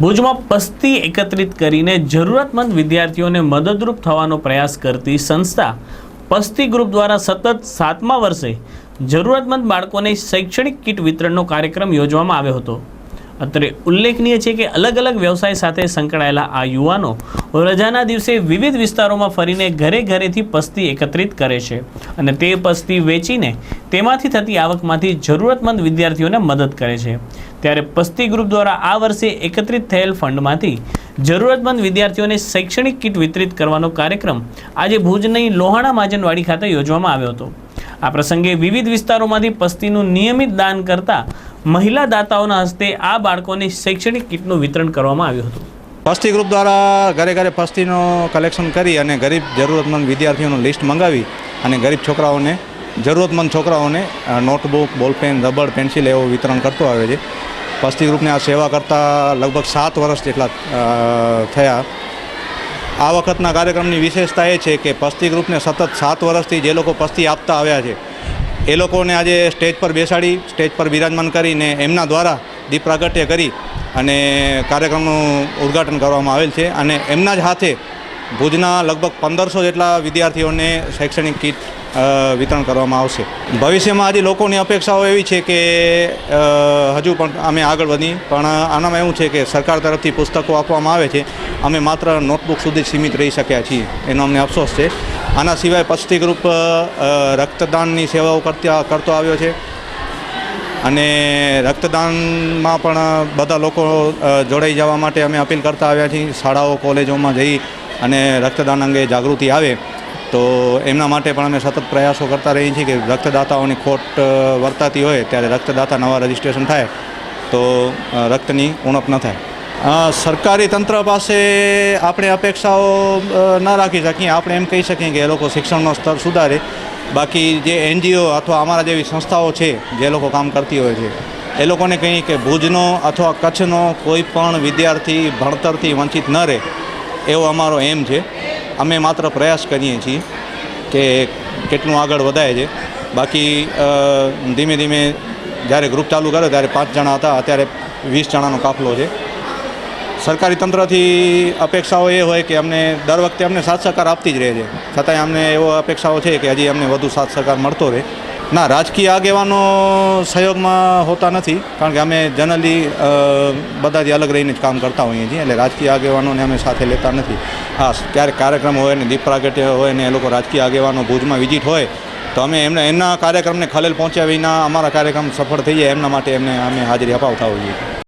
ભુજમાં પસ્તી એકત્રિત કરીને જરૂરતમંદ વિદ્યાર્થીઓને મદદરૂપ થવાનો પ્રયાસ કરતી સંસ્થા પસ્તી ગ્રુપ દ્વારા સતત સાતમા વર્ષે જરૂરતમંદ બાળકોને શૈક્ષણિક કીટ વિતરણનો કાર્યક્રમ યોજવામાં આવ્યો હતો. અત્રે ઉલ્લેખનીય છે કે અલગ અલગ વ્યવસાય સાથે સંકળાયેલા આ યુવાનો રજાના દિવસે વિવિધ વિસ્તારોમાં ફરીને ઘરે ઘરેથી પસ્તી એકત્રિત કરે છે અને તે પસ્તી વેચીને તેમાંથી થતી આવકમાંથી જરૂરતમંદ વિદ્યાર્થીઓને મદદ કરે છે. ત્યારે પસ્તી ગ્રુપ દ્વારા આ વર્ષે એકત્રિત થયેલ ફંડમાંથી જરૂરતમંદ વિદ્યાર્થીઓને શૈક્ષણિક કીટ વિતરિત કરવાનો કાર્યક્રમ આજે ભુજની લોહાણા માજનવાડી ખાતે યોજવામાં આવ્યો હતો. આ પ્રસંગે વિવિધ વિસ્તારોમાંથી પસ્તીનું નિયમિત દાન કરતા મહિલા દાતાઓના હસ્તે આ બાળકોને શૈક્ષણિક કીટનું વિતરણ કરવામાં આવ્યું હતું. પસ્તી ગ્રુપ દ્વારા ઘરે ઘરે પસ્તીનો કલેક્શન કરી અને ગરીબ જરૂરતમંદ વિદ્યાર્થીઓનું લિસ્ટ મંગાવી અને ગરીબ છોકરાઓને, જરૂરતમંદ છોકરાઓને નોટબુક, બોલપેન, રબર, પેન્સિલ એવું વિતરણ કરતો આવે છે. પસ્તી ગ્રુપને આ સેવા કરતાં લગભગ સાત વર્ષ જેટલા થયા. આ વખતના કાર્યક્રમની વિશેષતા એ છે કે પસ્તી ગ્રુપને સતત સાત વર્ષથી જે લોકો પસ્તી આપતા આવ્યા છે એ લોકોને આજે સ્ટેજ પર બેસાડી, સ્ટેજ પર બિરાજમાન કરીને એમના દ્વારા દીપ પ્રાગટ્ય કરી અને કાર્યક્રમનું ઉદ્ઘાટન કરવામાં આવેલ છે. અને એમના જ હાથે ભુજના લગભગ પંદરસો જેટલા વિદ્યાર્થીઓને શૈક્ષણિક કીટ વિતરણ કરવામાં આવશે. ભવિષ્યમાં આજે લોકોની અપેક્ષાઓ એવી છે કે હજુ પણ અમે આગળ વધી, પણ આનામાં એવું છે કે સરકાર તરફથી પુસ્તકો આપવામાં આવે છે. અમે માત્ર નોટબુક સુધી સીમિત રહી શક્યા છીએ. એનો અમને અફસોસ છે. આના સિવાય પસ્તી ગ્રુપ રક્તદાનની સેવાઓ કરતા, કરતો આવ્યો છે. અને રક્તદાનમાં પણ બધા લોકો જોડાઈ જવા માટે અમે અપીલ કરતા આવ્યા છીએ. શાળાઓ, કોલેજોમાં જઈ અને રક્તદાન અંગે જાગૃતિ આવે. તો એમના માટે પણ અમે સતત પ્રયાસો કરતા રહીએ છીએ કે રક્તદાતાઓની ખોટ વર્તાતી હોય ત્યારે રક્તદાતા નવા રજીસ્ટ્રેશન થાય. તો રક્તની ઉણપ ન થાય. સરકારી તંત્ર પાસે આપણે અપેક્ષાઓ ના રાખી શકીએ. આપણે એમ કહી શકીએ કે એ લોકો શિક્ષણનો સ્તર સુધારે. બાકી જે એનજીઓ અથવા અમારા જેવી સંસ્થાઓ છે, જે લોકો કામ કરતી હોય છે, એ લોકોને કહીએ કે ભુજનો અથવા કચ્છનો કોઈ પણ વિદ્યાર્થી ભણતરથી વંચિત ન રહે, એવો અમારો એમ છે. અમે માત્ર પ્રયાસ કરીએ છીએ કે કેટલું આગળ વધાય છે. બાકી ધીમે ધીમે જ્યારે ગ્રુપ ચાલુ કર્યો, ત્યારે પાંચ જણા હતા, અત્યારે વીસ જણાનો કાફલો છે. સરકારી તંત્રથી અપેક્ષાઓ એ હોય કે અમને દર વખતે અમને સાથ સહકાર આપતી જ રહે છે. છતાંય અમને એવો અપેક્ષાઓ છે કે હજી અમને વધુ સાથ સહકાર મળતો રહે. ના, રાજકીય આગેવાનો સહયોગમાં હોતા નથી, કારણ કે અમે જનરલી બધાથી અલગ રહીને જ કામ કરતા હોઈએ છીએ, એટલે રાજકીય આગેવાનોને અમે સાથે લેતા નથી. હા, ક્યારેક કાર્યક્રમ હોય ને દીપ પ્રાગટ્ય હોય ને એ લોકો રાજકીય આગેવાનો ભુજમાં વિઝિટ હોય, તો અમે એમને, એમના કાર્યક્રમને ખલેલ પહોંચ્યા વિના અમારા કાર્યક્રમ સફળ થઈ જાય, એમના માટે એમને અમે હાજરી અપાવતા હોઈએ છીએ.